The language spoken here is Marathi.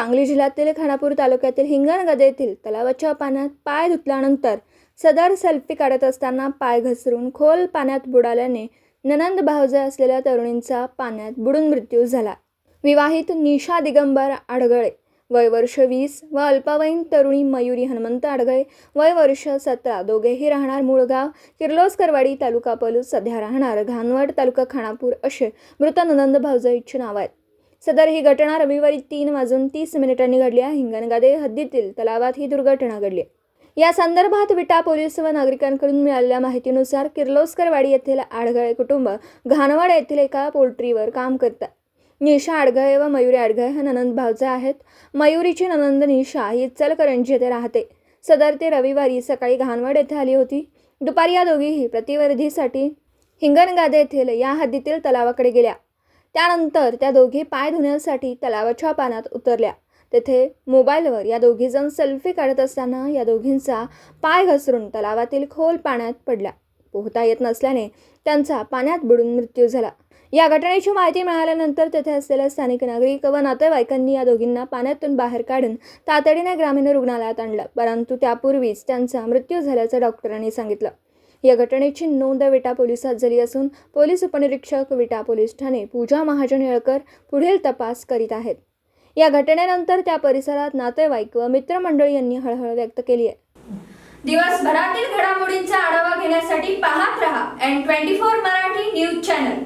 सांगली जिल्ह्यातील खानापूर तालुक्यातील हिंगणगद येथील तलावाच्या पाण्यात पाय धुतल्यानंतर सदर सेल्फी काढत असताना पाय घसरून खोल पाण्यात बुडाल्याने ननंद भावजे असलेल्या तरुणींचा पाण्यात बुडून मृत्यू झाला. विवाहित निशा दिगंबर आडगळे वय वर्ष वीस व अल्पवयीन तरुणी मयुरी हनुमंत आडगळे वय वर्ष सतरा दोघेही राहणार मूळगाव किर्लोस्करवाडी तालुका पलूस सध्या राहणार घानवड तालुका खानापूर असे मृत ननंद भावजाईचे नाव आहेत. सदर ही घटना रविवारी तीन वाजून तीस मिनिटांनी घडली आहे. हिंगणगादे हद्दीतील तलावात ही दुर्घटना घडली या संदर्भात विटा पोलीस व नागरिकांकडून मिळालेल्या माहितीनुसार किर्लोस्करवाडी येथील आडघळे कुटुंब घाणवड येथील एका पोल्ट्रीवर काम करतात निशा आडघळे व मयुरी आडघळे हे ननंद भावजा आहेत. मयुरीची ननंद निशा ही इचलकरंजी येथे राहते. सदर ते रविवारी सकाळी घाणवड येथे आली होती. दुपारी या दोघीही प्रतिवर्धीसाठी हिंगणगादे येथील या हद्दीतील तलावाकडे गेल्या. त्यानंतर त्या दोघी पाय धुण्यासाठी तलावाच्या पाण्यात उतरल्या. तेथे मोबाईलवर या दोघीजण सेल्फी काढत असताना या दोघींचा पाय घसरून तलावातील खोल पाण्यात पडला पोहता येत नसल्याने त्यांचा पाण्यात बुडून मृत्यू झाला. या घटनेची माहिती मिळाल्यानंतर तेथे असलेल्या स्थानिक नागरिक व नातेवाईकांनी या दोघींना पाण्यातून बाहेर काढून तातडीने ग्रामीण रुग्णालयात आणलं. परंतु त्यापूर्वीच त्यांचा मृत्यू झाल्याचं डॉक्टरांनी सांगितलं. या घटनेची नोंद विटा पोलिसात झाली असून पोलीस उपनिरीक्षक विटा पोलीस ठाणे पूजा महाजन येळकर पुढील तपास करीत आहेत. या घटनेनंतर त्या परिसरात नातेवाईक व मित्रमंडळी यांनी हळहळ व्यक्त केली आहे. दिवसभरातील घडामोडींचा आढावा घेण्यासाठी पाहत रहा N twenty four Marathi news channel.